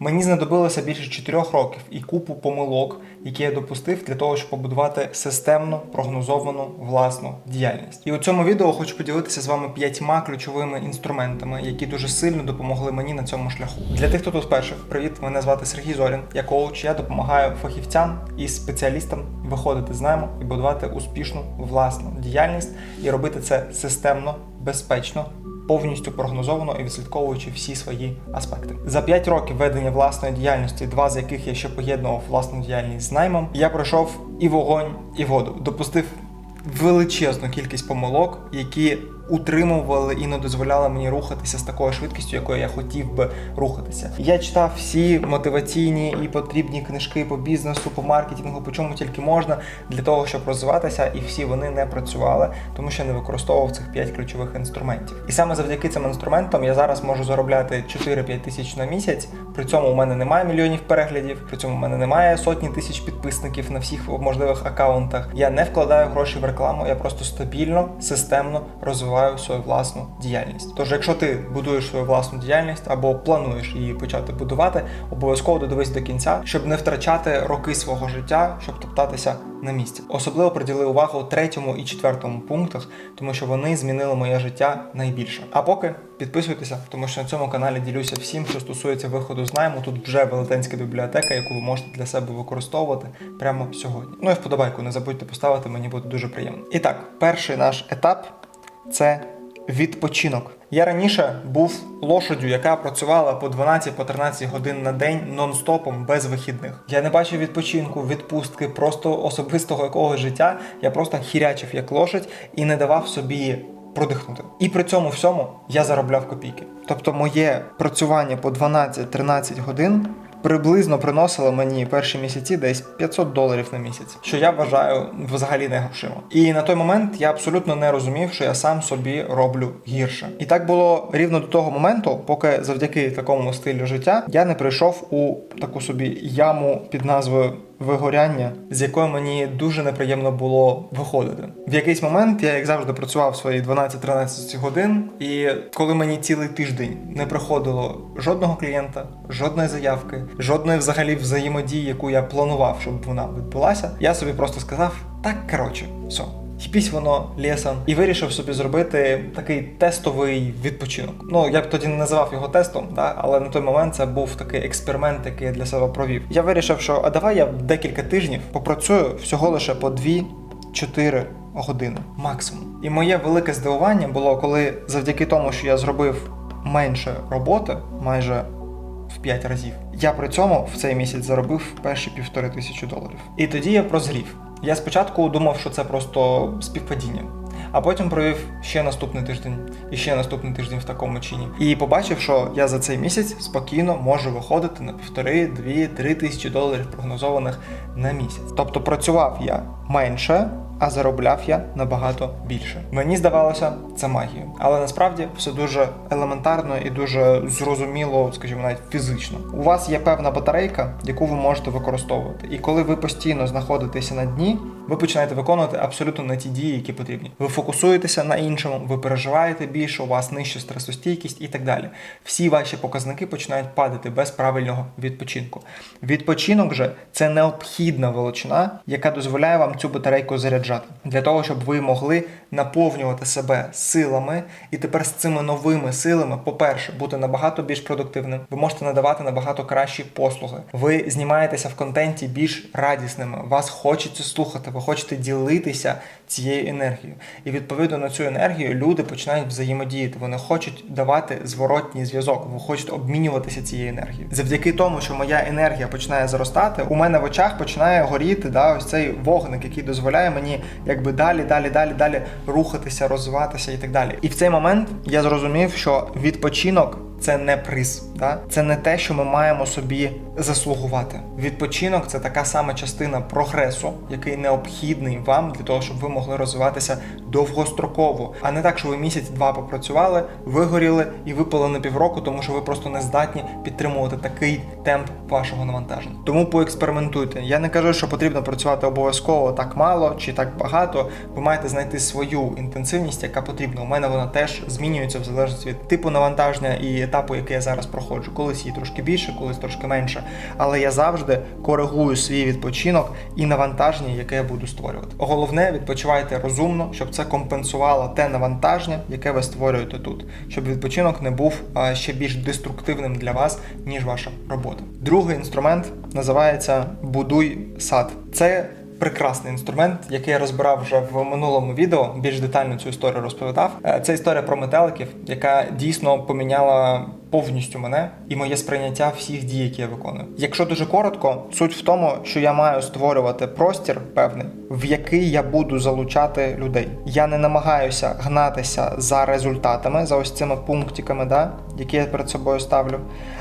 Мені знадобилося більше 4 років і купу помилок, які я допустив для того, щоб побудувати системно прогнозовану власну діяльність. І у цьому відео хочу поділитися з вами п'ятьма ключовими інструментами, які дуже сильно допомогли мені на цьому шляху. Для тих, хто тут вперше, привіт, мене звати Сергій Зорін. Я коуч, я допомагаю фахівцям і спеціалістам виходити з найму і будувати успішну власну діяльність і робити це системно, безпечно повністю прогнозовано і відслідковуючи всі свої аспекти. За 5 років ведення власної діяльності, два з яких я ще поєднував власну діяльність з наймом, я пройшов і вогонь, і воду. Допустив величезну кількість помилок, які утримували і не дозволяли мені рухатися з такою швидкістю, якою я хотів би рухатися. Я читав всі мотиваційні і потрібні книжки по бізнесу, по маркетингу, по чому тільки можна для того, щоб розвиватися, і всі вони не працювали, тому що не використовував цих 5 ключових інструментів. І саме завдяки цим інструментам я зараз можу заробляти 4-5 тисяч на місяць. При цьому у мене немає мільйонів переглядів, при цьому у мене немає сотні тисяч підписників на всіх можливих акаунтах. Я не вкладаю гроші в рекламу, я просто стабільно, системно розвиваю свою власну діяльність. Тож, якщо ти будуєш свою власну діяльність або плануєш її почати будувати, обов'язково додивись до кінця, щоб не втрачати роки свого життя, щоб топтатися на місці. Особливо приділи увагу третьому і четвертому пунктах, тому що вони змінили моє життя найбільше. А поки підписуйтеся, тому що на цьому каналі ділюся всім, що стосується виходу з найму. Тут вже велетенська бібліотека, яку ви можете для себе використовувати прямо сьогодні. Ну і вподобайку не забудьте поставити, мені буде дуже приємно. І так, перший наш етап це відпочинок. Я раніше був лошадю, яка працювала по 12-13 годин на день нон-стопом без вихідних. Я не бачив відпочинку, відпустки, просто особистого якогось життя. Я просто хірячив як лошадь і не давав собі продихнути. І при цьому всьому я заробляв копійки. Тобто, моє працювання по 12-13 годин. Приблизно приносила мені перші місяці десь 500 доларів на місяць, що я вважаю взагалі не грошима. І на той момент я абсолютно не розумів, що я сам собі роблю гірше. І так було рівно до того моменту, поки завдяки такому стилю життя я не прийшов у таку собі яму під назвою вигоряння, з якої мені дуже неприємно було виходити. В якийсь момент я, як завжди, працював свої 12-13 годин, і коли мені цілий тиждень не приходило жодного клієнта, жодної заявки, жодної взагалі взаємодії, яку я планував, щоб вона відбулася, я собі просто сказав: так коротше, все. Хіпісь воно лісом і вирішив собі зробити такий тестовий відпочинок. Ну я б тоді не називав його тестом, да? але на той момент це був такий експеримент, який я для себе провів. Я вирішив, що а давай я декілька тижнів попрацюю всього лише по 2-4 години максимум. І моє велике здивування було, коли завдяки тому, що я зробив менше роботи, майже в 5 разів, я при цьому в цей місяць заробив перші півтори тисячі доларів. І тоді я прозрів. Я спочатку думав, що це просто співпадіння. А потім провів ще наступний тиждень і ще наступний тиждень в такому чині. І побачив, що я за цей місяць спокійно можу виходити на півтори, дві, три тисячі доларів прогнозованих на місяць. Тобто працював я менше, а заробляв я набагато більше. Мені здавалося, це магія. Але насправді все дуже елементарно і дуже зрозуміло, скажімо, навіть фізично. У вас є певна батарейка, яку ви можете використовувати. І коли ви постійно знаходитеся на дні, ви починаєте виконувати абсолютно не ті дії, які потрібні. Ви фокусуєтеся на іншому, ви переживаєте більше, у вас нижча стресостійкість і так далі. Всі ваші показники починають падати без правильного відпочинку. Відпочинок же це необхідна величина, яка дозволяє вам цю батарейку заряджати для того, щоб ви могли наповнювати себе силами, і тепер з цими новими силами, по-перше, бути набагато більш продуктивним. Ви можете надавати набагато кращі послуги. Ви знімаєтеся в контенті більш радісними. Вас хочеться слухати, ви хочете ділитися цією енергією. І відповідно на цю енергію люди починають взаємодіяти. Вони хочуть давати зворотній зв'язок. Ви хочете обмінюватися цією енергією. Завдяки тому, що моя енергія починає зростати, у мене в очах починає горіти да, ось цей вогник, який дозволяє мені якби далі, далі, далі, далі рухатися, розвиватися і так далі. І в цей момент я зрозумів, що відпочинок. Це не приз, да? це не те, що ми маємо собі заслугувати. Відпочинок це така сама частина прогресу, який необхідний вам для того, щоб ви могли розвиватися довгостроково, а не так, що ви місяць-два попрацювали, вигоріли і випали на півроку, тому що ви просто не здатні підтримувати такий темп вашого навантаження. Тому поекспериментуйте. Я не кажу, що потрібно працювати обов'язково так мало чи так багато. Ви маєте знайти свою інтенсивність, яка потрібна. У мене вона теж змінюється в залежності від типу навантаження і етапу, який я зараз проходжу. Виходжу. Колись її трошки більше, колись трошки менше. Але я завжди коригую свій відпочинок і навантаження, яке я буду створювати. Головне, відпочивайте розумно, щоб це компенсувало те навантаження, яке ви створюєте тут, щоб відпочинок не був ще більш деструктивним для вас, ніж ваша робота. Другий інструмент називається Будуй сад. Це прекрасний інструмент, який я розбирав вже в минулому відео. Більш детально цю історію розповідав. Е, Це історія про метеликів, яка дійсно поміняла повністю мене і моє сприйняття всіх дій, які я виконую. Якщо дуже коротко, суть в тому, що я маю створювати простір певний, в який я буду залучати людей. Я не намагаюся гнатися за результатами, за ось цими пунктиками, да, які я перед собою ставлю.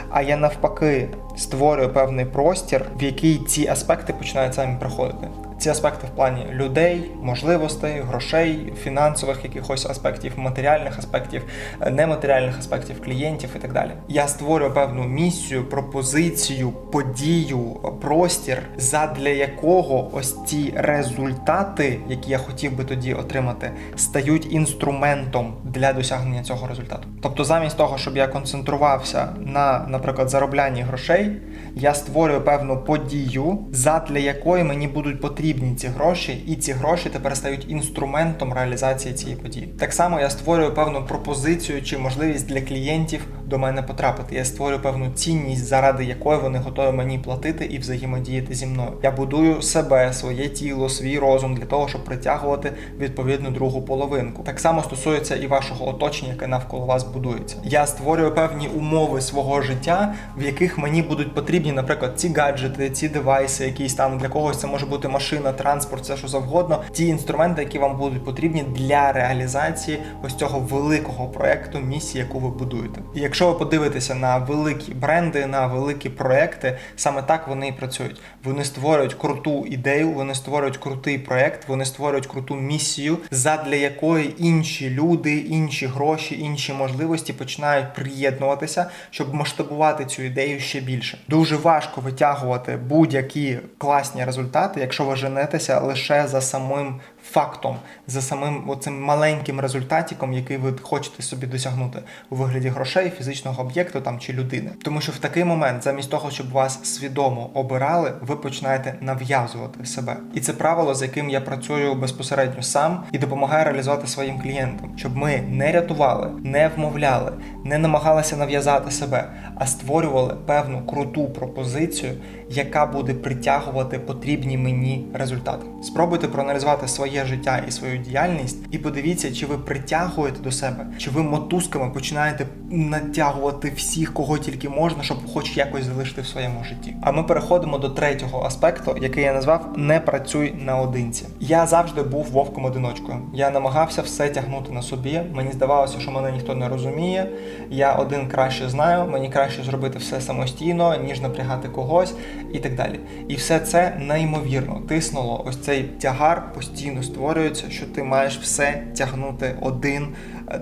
А я навпаки створюю певний простір, в який ці аспекти починають самі приходити. Ці аспекти в плані людей, можливостей, грошей, фінансових якихось аспектів, матеріальних аспектів, е, нематеріальних аспектів, клієнтів і так далі. Я створюю певну місію, пропозицію, подію, простір, задля якого ось ці результати, які я хотів би тоді отримати, стають інструментом для досягнення цього результату. Тобто, замість того, щоб я концентрувався на, наприклад, зароблянні грошей, я створюю певну подію, задля якої мені будуть потрібні ці гроші, і ці гроші тепер стають інструментом реалізації цієї події. Так само я створюю певну пропозицію чи можливість для клієнтів до мене потрапити. Я створюю певну цінність, заради якої вони готові мені платити і взаємодіяти зі мною. Я будую себе, своє тіло, свій розум для того, щоб притягувати відповідну другу половинку. Так само стосується і вашого оточення, яке навколо вас будується. Я створюю певні умови свого життя, в яких мені будуть потрібні, наприклад, ці гаджети, ці девайси, якісь там для когось це може бути машина, транспорт, все що завгодно. Ті інструменти, які вам будуть потрібні для реалізації ось цього великого проекту, місії, яку ви будуєте. І якщо ви подивитеся на великі бренди, на великі проекти, саме так вони і працюють. Вони створюють круту ідею, вони створюють крутий проект, вони створюють круту місію, задля якої інші люди, інші гроші, інші можливості починають приєднуватися, щоб масштабувати цю ідею ще більше. Дуже важко витягувати будь-які класні результати, якщо ви женетеся лише за самим фактом, за самим оцим маленьким результатиком, який ви хочете собі досягнути у вигляді грошей, фізичного об'єкту там чи людини. Тому що в такий момент, замість того, щоб вас свідомо обирали, ви починаєте нав'язувати себе. І це правило, з яким я працюю безпосередньо сам і допомагаю реалізувати своїм клієнтам, щоб ми не рятували, не вмовляли, не намагалися нав'язати себе, а створювали певну круту пропозицію, яка буде притягувати потрібні мені результати. Спробуйте проаналізувати своє життя і свою діяльність, і подивіться, чи ви притягуєте до себе, чи ви мотузками починаєте натягувати всіх, кого тільки можна, щоб хоч якось залишити в своєму житті. А ми переходимо до третього аспекту, який я назвав не працюй наодинці. Я завжди був вовком одиночкою. Я намагався все тягнути на собі. Мені здавалося, що мене ніхто не розуміє. Я один краще знаю, мені краще зробити все самостійно, ніж напрягати когось і так далі. І все це неймовірно тиснуло. Ось цей тягар постійно створюється, що ти маєш все тягнути один.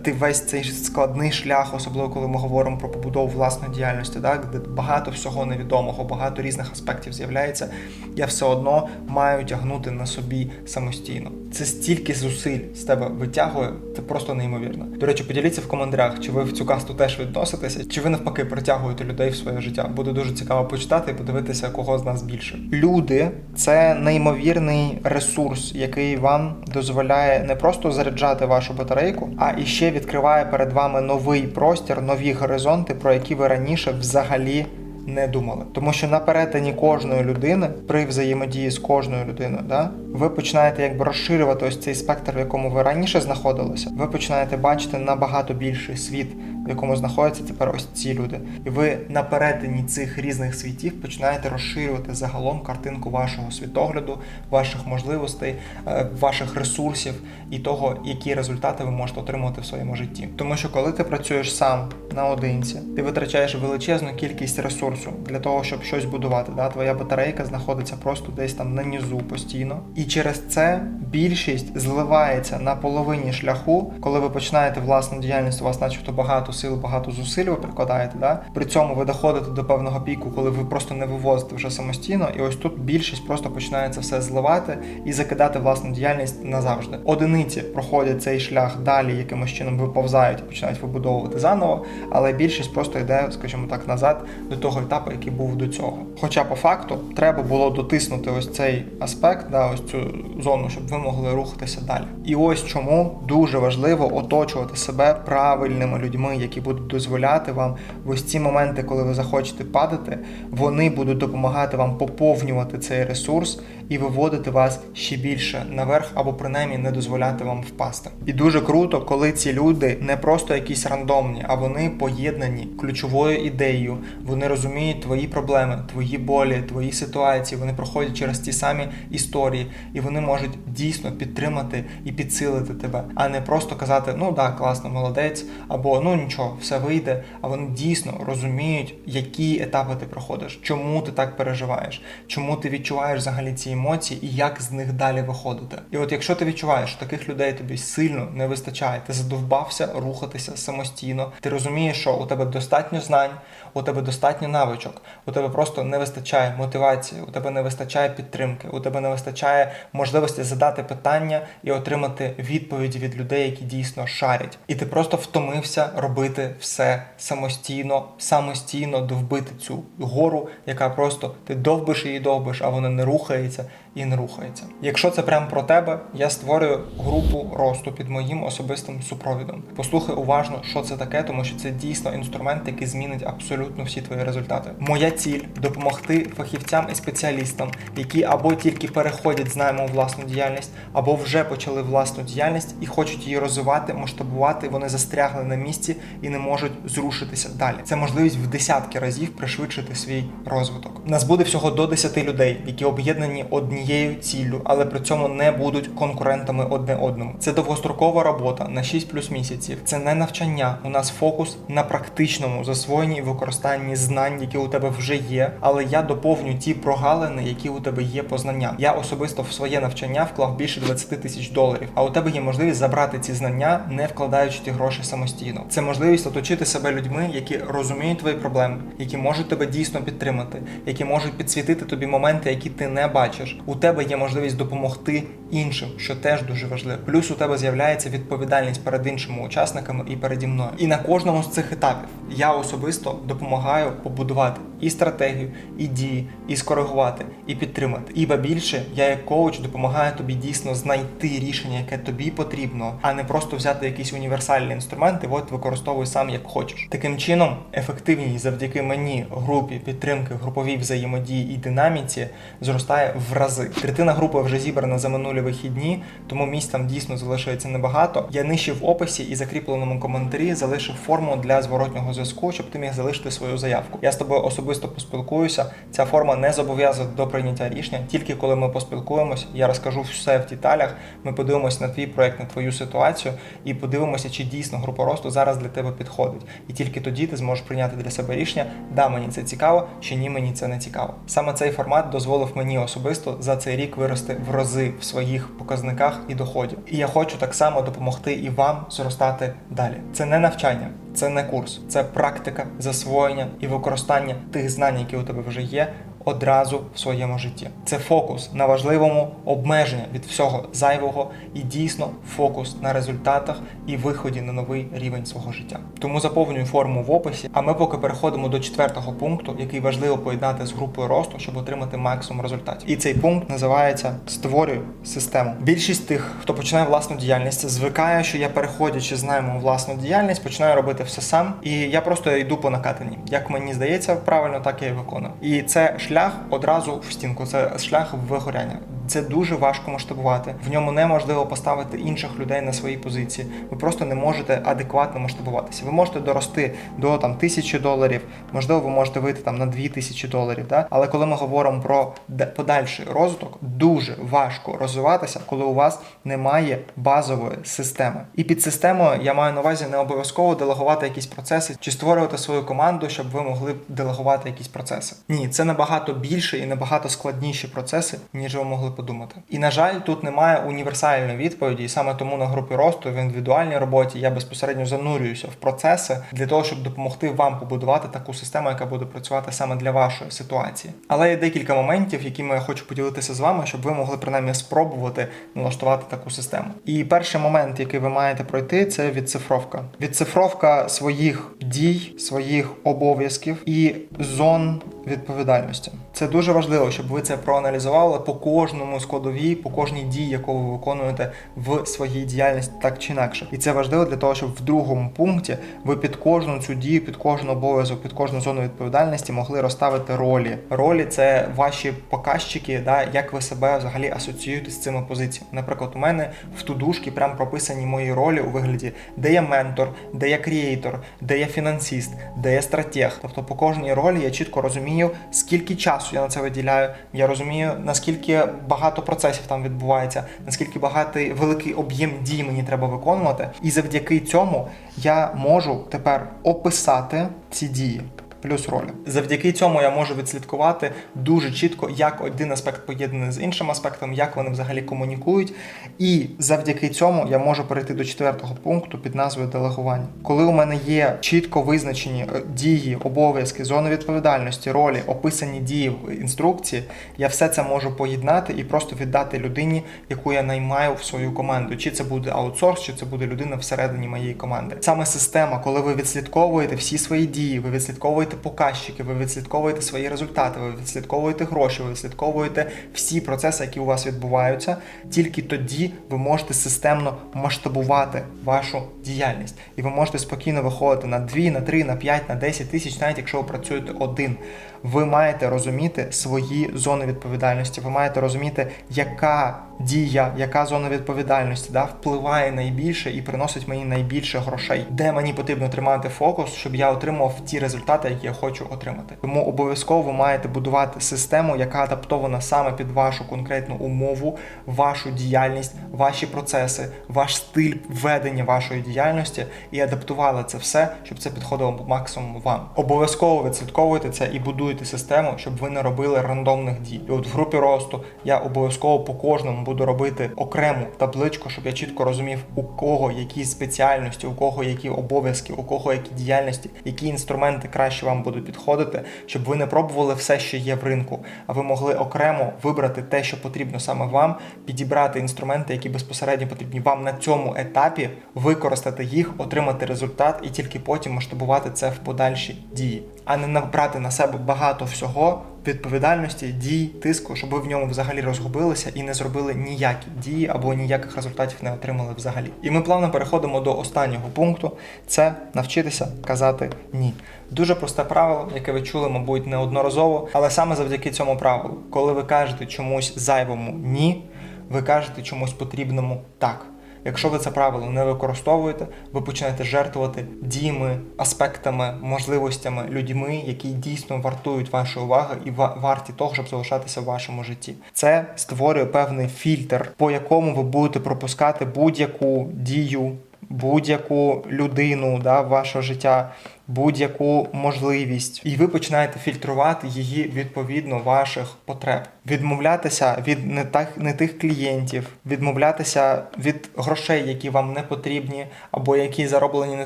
Ти весь цей складний шлях, особливо коли ми говоримо про побудову власної діяльності, так де багато всього невідомого, багато різних аспектів з'являється. Я все одно маю тягнути на собі самостійно. Це стільки зусиль з тебе витягує, це просто неймовірно. До речі, поділіться в коментарях, чи ви в цю касту теж відноситеся, чи ви навпаки притягуєте людей в своє життя. Буде дуже цікаво почитати і подивитися, кого з нас більше. Люди це неймовірний ресурс, який вам дозволяє не просто заряджати вашу батарейку, а і ще відкриває перед вами новий простір, нові горизонти, про які ви раніше взагалі не думали. Тому що на перетині кожної людини, при взаємодії з кожною людиною, да, ви починаєте якби розширювати ось цей спектр, в якому ви раніше знаходилися. Ви починаєте бачити набагато більший світ, в якому знаходяться тепер ось ці люди. І ви на перетині цих різних світів починаєте розширювати загалом картинку вашого світогляду, ваших можливостей, е, ваших ресурсів і того, які результати ви можете отримувати в своєму житті. Тому що коли ти працюєш сам наодинці, ти витрачаєш величезну кількість ресурсу для того, щоб щось будувати. Да? Твоя батарейка знаходиться просто десь там на низу постійно. І через це більшість зливається на половині шляху, коли ви починаєте власну діяльність, у вас начебто багато сил, багато зусиль ви прикладаєте. Да? При цьому ви доходите до певного піку, коли ви просто не вивозите вже самостійно, і ось тут більшість просто починає це все зливати і закидати власну діяльність назавжди. Одиниці проходять цей шлях далі, якимось чином виповзають і починають вибудовувати заново, але більшість просто йде, скажімо так, назад до того етапу, який був до цього. Хоча по факту треба було дотиснути ось цей аспект, да, ось цю зону, щоб ви могли рухатися далі. І ось чому дуже важливо оточувати себе правильними людьми, які будуть дозволяти вам в ось ці моменти, коли ви захочете падати, вони будуть допомагати вам поповнювати цей ресурс і виводити вас ще більше наверх, або принаймні не дозволяти вам впасти. І дуже круто, коли ці люди не просто якісь рандомні, а вони поєднані ключовою ідеєю. Вони розуміють твої проблеми, твої болі, твої ситуації. Вони проходять через ті самі історії, і вони можуть дійсно підтримати і підсилити тебе, а не просто казати Ну да, класно, молодець, або ну нічого, все вийде. А вони дійсно розуміють, які етапи ти проходиш, чому ти так переживаєш, чому ти відчуваєш взагалі ці емоції і як з них далі виходити. І от якщо ти відчуваєш, що таких людей тобі сильно не вистачає, ти задовбався рухатися самостійно, ти розумієш, що у тебе достатньо знань, у тебе достатньо навичок, у тебе просто не вистачає мотивації, у тебе не вистачає підтримки, у тебе не вистачає можливості задати питання і отримати відповіді від людей, які дійсно шарять. І ти просто втомився робити все самостійно, самостійно довбити цю гору, яка просто ти довбиш її довбиш, а вона не рухається і не рухається. Якщо це прямо про тебе, я створюю групу росту під моїм особистим супровідом. Послухай уважно, що це таке, тому що це дійсно інструмент, який змінить абсолютно всі твої результати. Моя ціль допомогти фахівцям і спеціалістам, які або тільки переходять з найму власну діяльність, або вже почали власну діяльність і хочуть її розвивати, масштабувати. Вони застрягли на місці і не можуть зрушитися далі. Це можливість в десятки разів пришвидшити свій розвиток. Нас буде всього до 10 людей, які об'єднані однією ціллю, але при цьому не будуть конкурентами одне одному. Це довгострокова робота на 6 плюс місяців. Це не навчання. У нас фокус на практичному засвоєнні і використанні знань, які у тебе вже є. Але я доповню ті прогалини, які у тебе є по знанням. Я особисто в своє навчання вклав більше 20 тисяч доларів. А у тебе є можливість забрати ці знання, не вкладаючи ті гроші самостійно. Це можливість оточити себе людьми, які розуміють твої проблеми, які можуть тебе дійсно підтримати, які можуть підсвітити тобі моменти, які ти не бачиш. У тебе є можливість допомогти іншим, що теж дуже важливо. Плюс у тебе з'являється відповідальність перед іншими учасниками і переді мною. І на кожному з цих етапів я особисто допомагаю побудувати і стратегію, і дії, і скоригувати, і підтримати. Іба більше я як коуч допомагаю тобі дійсно знайти рішення, яке тобі потрібно, а не просто взяти якісь універсальні інструменти, от використовуй сам як хочеш. Таким чином, ефективність завдяки мені, групі підтримки, груповій взаємодії і динаміці зростає в рази. Третина групи вже зібрана за минулі вихідні, тому місць там дійсно залишається небагато. Я нижче в описі і закріпленому коментарі залишив форму для зворотнього зв'язку, щоб ти міг залишити свою заявку. Я з тобою особисто поспілкуюся. Ця форма не зобов'язана до прийняття рішення. Тільки коли ми поспілкуємось, я розкажу все в деталях. Ми подивимося на твій проект, на твою ситуацію і подивимося, чи дійсно група росту зараз для тебе підходить. І тільки тоді ти зможеш прийняти для себе рішення, да, мені це цікаво, чи ні, мені це не цікаво. Саме цей формат дозволив мені особисто за цей рік вирости в рази в своїх показниках і доходів. І я хочу так само допомогти і вам зростати далі. Це не навчання, це не курс, це практика засвоєння і використання тих знань, які у тебе вже є. Одразу в своєму житті це фокус на важливому обмеження від всього зайвого і дійсно фокус на результатах і виході на новий рівень свого життя. Тому заповнюю форму в описі. А ми поки переходимо до четвертого пункту, який важливо поєднати з групою росту, щоб отримати максимум результатів. І цей пункт називається Створюю систему. Більшість тих, хто починає власну діяльність, звикає, що я переходячи з найму власну діяльність, починаю робити все сам, і я просто йду по накатанні. Як мені здається, правильно так я і виконую. І це шлях одразу в стінку. Це шлях вигоряння. Це дуже важко масштабувати. В ньому неможливо поставити інших людей на свої позиції. Ви просто не можете адекватно масштабуватися. Ви можете дорости до там тисячі доларів, можливо, ви можете вийти там на дві тисячі доларів. Да? Але коли ми говоримо про подальший розвиток, дуже важко розвиватися, коли у вас немає базової системи. І під системою я маю на увазі не обов'язково делегувати якісь процеси чи створювати свою команду, щоб ви могли делегувати якісь процеси. Ні, це набагато більше і набагато складніші процеси, ніж ви могли подумати. І на жаль, тут немає універсальної відповіді, і саме тому на групі росту в індивідуальній роботі я безпосередньо занурююся в процеси для того, щоб допомогти вам побудувати таку систему, яка буде працювати саме для вашої ситуації. Але є декілька моментів, якими я хочу поділитися з вами, щоб ви могли принаймні спробувати налаштувати таку систему. І перший момент, який ви маєте пройти, це відцифровка. Відцифровка своїх дій, своїх обов'язків і зон відповідальності. Це дуже важливо, щоб ви це проаналізували по кожному складовій, по кожній дії, яку ви виконуєте в своїй діяльності, так чи інакше. І це важливо для того, щоб в другому пункті ви під кожну цю дію, під кожен обов'язок, під кожну зону відповідальності могли розставити ролі. Ролі це ваші показчики, да, як ви себе взагалі асоціюєте з цими позиціями. Наприклад, у мене в тудушки прям прописані мої ролі у вигляді, де я ментор, де я крієйтор, де я фінансіст, де я стратег. Тобто по кожній ролі я чітко розумію, скільки часу я на це виділяю. Я розумію, наскільки багато процесів там відбувається, наскільки багатий великий об'єм дій мені треба виконувати. І завдяки цьому я можу тепер описати ці дії. Плюс ролі. Завдяки цьому я можу відслідкувати дуже чітко, як один аспект поєднаний з іншим аспектом, як вони взагалі комунікують. І завдяки цьому я можу перейти до четвертого пункту під назвою делегування. Коли у мене є чітко визначені е, дії, обов'язки, зони відповідальності, ролі, описані дії в інструкції, я все це можу поєднати і просто віддати людині, яку я наймаю в свою команду. Чи це буде аутсорс, чи це буде людина всередині моєї команди. Саме система, коли ви відслідковуєте всі свої дії, ви відслідковуєте показчики, ви відслідковуєте свої результати, ви відслідковуєте гроші, ви відслідковуєте всі процеси, які у вас відбуваються. Тільки тоді ви можете системно масштабувати вашу діяльність, і ви можете спокійно виходити на 2, на 3, на 5, на 10 тисяч, навіть якщо ви працюєте один. Ви маєте розуміти свої зони відповідальності. Ви маєте розуміти, яка дія, яка зона відповідальності да, впливає найбільше і приносить мені найбільше грошей, де мені потрібно тримати фокус, щоб я отримав ті результати, які я хочу отримати. Тому обов'язково ви маєте будувати систему, яка адаптована саме під вашу конкретну умову, вашу діяльність, ваші процеси, ваш стиль ведення вашої діяльності і адаптували це все, щоб це підходило по максимуму вам. Обов'язково відслідковуйте це і будуйте систему, щоб ви не робили рандомних дій. І от в групі росту я обов'язково по кожному буду робити окрему табличку, щоб я чітко розумів, у кого які спеціальності, у кого які обов'язки, у кого які діяльності, які інструменти краще вам будуть підходити, щоб ви не пробували все, що є в ринку, а ви могли окремо вибрати те, що потрібно саме вам, підібрати інструменти, які безпосередньо потрібні вам на цьому етапі, використати їх, отримати результат і тільки потім масштабувати це в подальші дії, а не набрати на себе багато всього відповідальності, дій, тиску, щоб ви в ньому взагалі розгубилися і не зробили ніякі дії або ніяких результатів не отримали взагалі. І ми плавно переходимо до останнього пункту: це навчитися казати ні. Дуже просте правило, яке ви чули, мабуть, неодноразово, але саме завдяки цьому правилу, коли ви кажете чомусь зайвому ні, ви кажете чомусь потрібному так. Якщо ви це правило не використовуєте, ви починаєте жертвувати діями, аспектами, можливостями, людьми, які дійсно вартують вашої уваги і ва- варті того, щоб залишатися в вашому житті. Це створює певний фільтр, по якому ви будете пропускати будь-яку дію, будь-яку людину да, в життя, будь-яку можливість, і ви починаєте фільтрувати її відповідно ваших потреб, відмовлятися від не так не тих клієнтів, відмовлятися від грошей, які вам не потрібні, або які зароблені не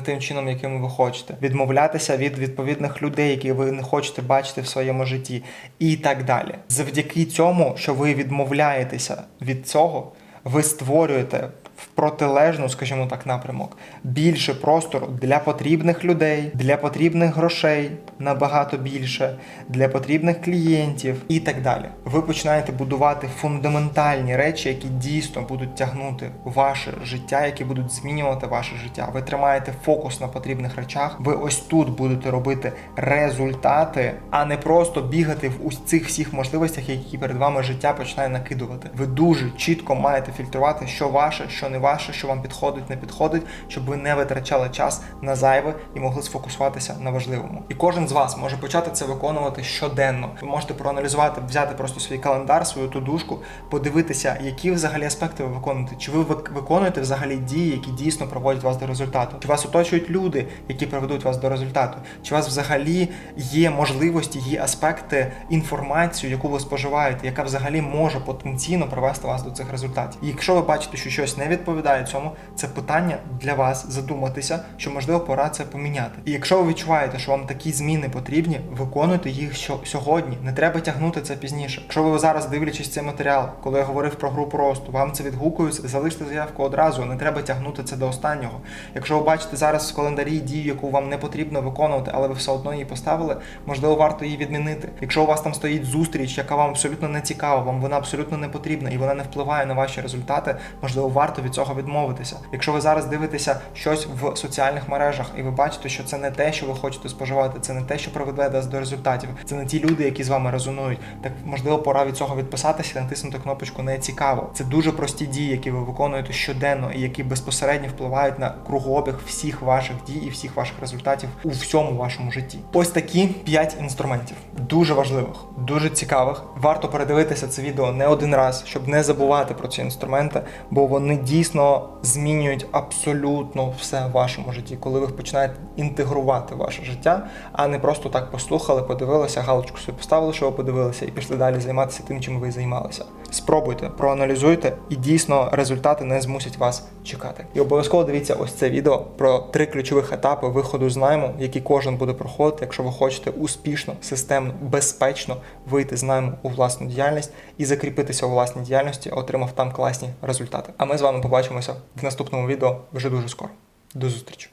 тим чином, яким ви хочете, відмовлятися від відповідних людей, які ви не хочете бачити в своєму житті, і так далі. Завдяки цьому, що ви відмовляєтеся від цього, ви створюєте в протилежну, скажімо так, напрямок більше простору для потрібних людей, для потрібних грошей набагато більше, для потрібних клієнтів і так далі. Ви починаєте будувати фундаментальні речі, які дійсно будуть тягнути ваше життя, які будуть змінювати ваше життя. Ви тримаєте фокус на потрібних речах. Ви ось тут будете робити результати, а не просто бігати в ось цих всіх можливостях, які перед вами життя починає накидувати. Ви дуже чітко маєте фільтрувати, що ваше, що не ваше, що вам підходить, не підходить, щоб ви не витрачали час на зайве і могли сфокусуватися на важливому. І кожен з вас може почати це виконувати щоденно. Ви можете проаналізувати, взяти просто свій календар, свою тудушку, подивитися, які взагалі аспекти ви виконуєте. Чи ви виконуєте взагалі дії, які дійсно проводять вас до результату? Чи вас оточують люди, які приведуть вас до результату? Чи у вас взагалі є можливості, є аспекти інформацію, яку ви споживаєте, яка взагалі може потенційно привести вас до цих результатів? І якщо ви бачите, що щось не відповідає цьому, це питання для вас задуматися, що можливо пора це поміняти. І якщо ви відчуваєте, що вам такі зміни потрібні, виконуйте їх сьогодні. Не треба тягнути це пізніше. Якщо ви зараз дивлячись цей матеріал, коли я говорив про групу росту, вам це відгукується, залиште заявку одразу, не треба тягнути це до останнього. Якщо ви бачите зараз в календарі дію, яку вам не потрібно виконувати, але ви все одно її поставили, можливо, варто її відмінити. Якщо у вас там стоїть зустріч, яка вам абсолютно не цікава, вам вона абсолютно не потрібна і вона не впливає на ваші результати, можливо, варто від цього відмовитися. Якщо ви зараз дивитеся щось в соціальних мережах, і ви бачите, що це не те, що ви хочете споживати, це не те, що приведе вас до результатів, це не ті люди, які з вами резонують. Так можливо, пора від цього відписатися натиснути кнопочку не цікаво. Це дуже прості дії, які ви виконуєте щоденно і які безпосередньо впливають на кругообіг всіх ваших дій і всіх ваших результатів у всьому вашому житті. Ось такі 5 інструментів, дуже важливих, дуже цікавих. Варто передивитися це відео не один раз, щоб не забувати про ці інструменти, бо вони дійсно змінюють абсолютно все в вашому житті, коли ви починаєте інтегрувати ваше життя, а не просто так послухали, подивилися, галочку собі поставили, що ви подивилися, і пішли далі займатися тим, чим ви займалися. Спробуйте, проаналізуйте, і дійсно результати не змусять вас чекати. І обов'язково дивіться ось це відео про три ключових етапи виходу з найму, які кожен буде проходити, якщо ви хочете успішно, системно, безпечно вийти з найму у власну діяльність і закріпитися у власній діяльності, отримав там класні результати. А ми з вами побачимося в наступному відео вже дуже скоро. До зустрічі!